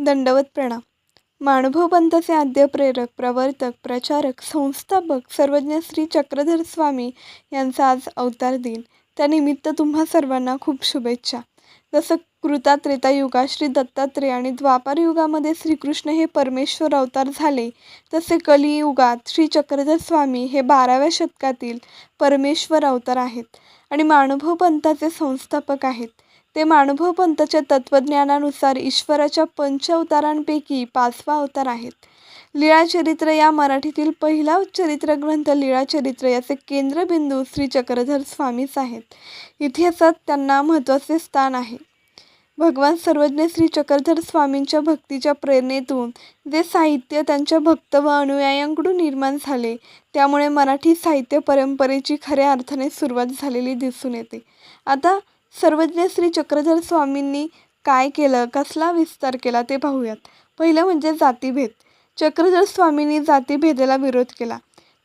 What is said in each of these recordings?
दंडवत प्रणाम. माणभव पंथाचे आद्य प्रेरक प्रवर्तक प्रचारक संस्थापक सर्वज्ञ श्री चक्रधर स्वामी यांचा आज अवतार दिन. त्यानिमित्त तुम्हा सर्वांना खूप शुभेच्छा. जसं कृता त्रेतायुगात श्री दत्तात्रेय आणि द्वापार युगामध्ये श्रीकृष्ण हे परमेश्वर अवतार झाले. तसे कलियुगात श्री चक्रधर स्वामी हे बाराव्या शतकातील परमेश्वर अवतार आहेत आणि माणभव पंथाचे संस्थापक आहेत. ते मानुभव पंतच्या तत्त्वज्ञानानुसार ईश्वराच्या पंच अवतारांपैकी पाचवा अवतार आहेत. लीळाचरित्र या मराठीतील पहिला चरित्रग्रंथ लीळाचरित्र याचे केंद्रबिंदू श्री चक्रधर स्वामीच आहेत इतिहासात त्यांना महत्त्वाचे स्थान आहे. भगवान सर्वज्ञ श्री चक्रधर स्वामींच्या भक्तीच्या प्रेरणेतून जे साहित्य त्यांच्या भक्त व अनुयायांकडून निर्माण झाले त्यामुळे मराठी साहित्य परंपरेची खऱ्या अर्थाने सुरुवात झालेली दिसून येते. आता सर्वज्ञ श्री चक्रधर स्वामींनी काय केलं कसला विस्तार केला ते पाहूयात. पहिलं म्हणजे जातीभेद. चक्रधर स्वामींनी जातीभेदाला विरोध केला.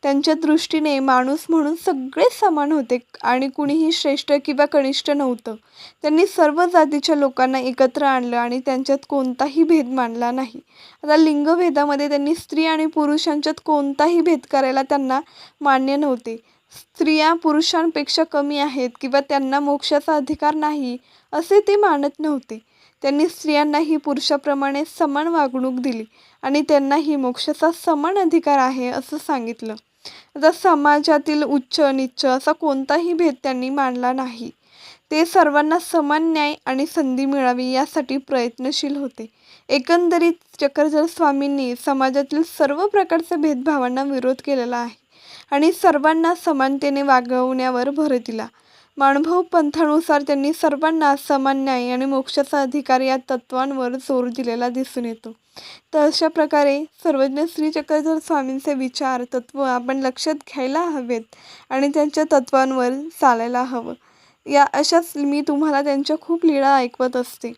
त्यांच्या दृष्टीने माणूस म्हणून सगळे समान होते आणि कुणीही श्रेष्ठ किंवा कनिष्ठ नव्हतं. त्यांनी सर्व जातीच्या लोकांना एकत्र आणलं आणि त्यांच्यात कोणताही भेद मानला नाही. आता लिंगभेदामध्ये त्यांनी स्त्री आणि पुरुषांच्यात कोणताही भेद करायला त्यांना मान्य नव्हते. स्त्रिया पुरुषांपेक्षा कमी आहेत किंवा त्यांना मोक्षाचा अधिकार नाही असे ते मानत नव्हते. त्यांनी स्त्रियांनाही पुरुषाप्रमाणे समान वागणूक दिली आणि त्यांनाही मोक्षाचा समान अधिकार आहे असं सांगितलं. आता समाजातील उच्च निच्च असा कोणताही भेद त्यांनी मानला नाही. ते सर्वांना समान न्याय आणि संधी मिळावी यासाठी प्रयत्नशील होते. एकंदरीत चक्रधर स्वामींनी समाजातील सर्व प्रकारच्या भेदभावांना विरोध केलेला आहे. आणि सर्वांना समानतेने वागवण्यावर भर दिला. मानभव पंथानुसार त्यांनी सर्वांना समान न्याय आणि मोक्षाचा अधिकार या तत्वांवर जोर दिलेला दिसून येतो. तर अशा प्रकारे सर्वज्ञ श्री चक्रधर स्वामींचे विचार तत्व आपण लक्षात घ्यायला हवेत आणि त्यांच्या तत्वांवर चालायला हवं. या अशाच मी तुम्हाला त्यांच्या खूप लीळा ऐकवत असते.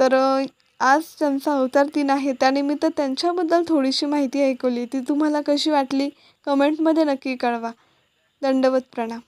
तर आज त्यांचा अवतार दिन आहे. त्यानिमित्त त्यांच्याबद्दल थोडीशी माहिती ऐकवली ती तुम्हाला कशी वाटली? कमेंटमध्ये नक्की कळवा. दंडवत प्रणाम.